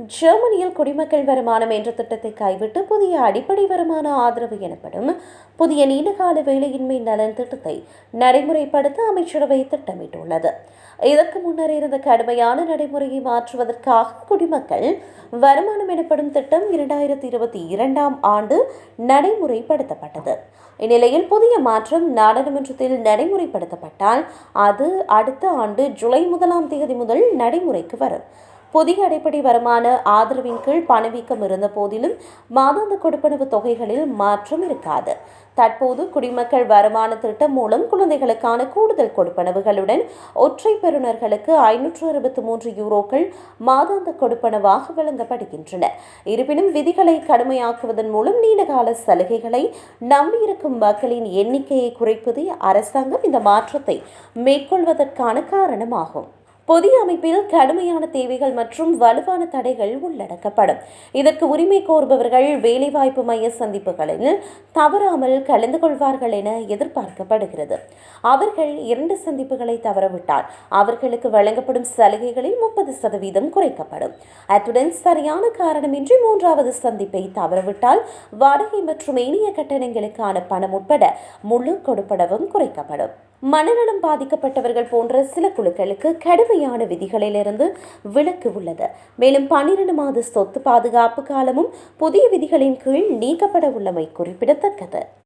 ஜெர்மனியில் குடிமக்கள் வருமானம் என்ற திட்டத்தை கைவிட்டு புதிய அடிப்படை வருமான ஆதரவு எனப்படும் புதிய நீண்டகால வேலையின்மை நலன் திட்டத்தை நடைமுறைப்படுத்த அமைச்சரவை திட்டமிட்டுள்ளது. இதற்கு முன்னர் இருந்த கடுமையான நடைமுறையை மாற்றுவதற்காக குடிமக்கள் வருமானம் எனப்படும் திட்டம் இரண்டாயிரத்தி இருபத்தி இரண்டாம் ஆண்டு நடைமுறைப்படுத்தப்பட்டது. இந்நிலையில் புதிய மாற்றம் நாடாளுமன்றத்தில் நடைமுறைப்படுத்தப்பட்டால் அது அடுத்த ஆண்டு ஜூலை முதலாம் தேதி முதல் நடைமுறைக்கு வரும். புதிய அடிப்படை வருமான ஆதரவின் கீழ் பணவீக்கம் இருந்த போதிலும் மாதாந்த கொடுப்பனவு தொகைகளில் மாற்றம் இருக்காது. தற்போது குடிமக்கள் வருமான திட்டம் மூலம் குழந்தைகளுக்கான கூடுதல் கொடுப்பனவுகளுடன் ஒற்றை பெறுநர்களுக்கு ஐநூற்று அறுபத்தி மூன்று யூரோக்கள் மாதாந்த கொடுப்பனவாக வழங்கப்படுகின்றன இருப்பினும் விதிகளை கடுமையாக்குவதன் மூலம் நீண்டகால சலுகைகளை நம்பியிருக்கும் மக்களின் எண்ணிக்கையை குறைப்பதே அரசாங்கம் இந்த மாற்றத்தை மேற்கொள்வதற்கான காரணமாகும். புதிய அமைப்பில் கடுமையான தேவைகள் மற்றும் வலுவான தடைகள் உள்ளடக்கப்படும். இதற்கு உரிமை கோருபவர்கள் வேலைவாய்ப்பு மைய சந்திப்புகளில் தவறாமல் கலந்து கொள்வார்கள் என எதிர்பார்க்கப்படுகிறது. அவர்கள் இரண்டு சந்திப்புகளை தவறவிட்டால் அவர்களுக்கு வழங்கப்படும் சலுகைகளில் முப்பது சதவீதம் குறைக்கப்படும். அத்துடன் சரியான காரணமின்றி மூன்றாவது சந்திப்பை தவறவிட்டால் வாடகை மற்றும் இனிய கட்டணங்களுக்கான பணம் உட்பட முழு கொடுப்படவும் குறைக்கப்படும். மனநலம் பாதிக்கப்பட்டவர்கள் போன்ற சில குழுக்களுக்கு கடுமையான விதிகளிலிருந்து விலக்கு உள்ளது. மேலும் பன்னிரண்டு மாத சொத்து பாதுகாப்பு காலமும் புதிய விதிகளின் கீழ் நீக்கப்பட உள்ளமை குறிப்பிடத்தக்கது.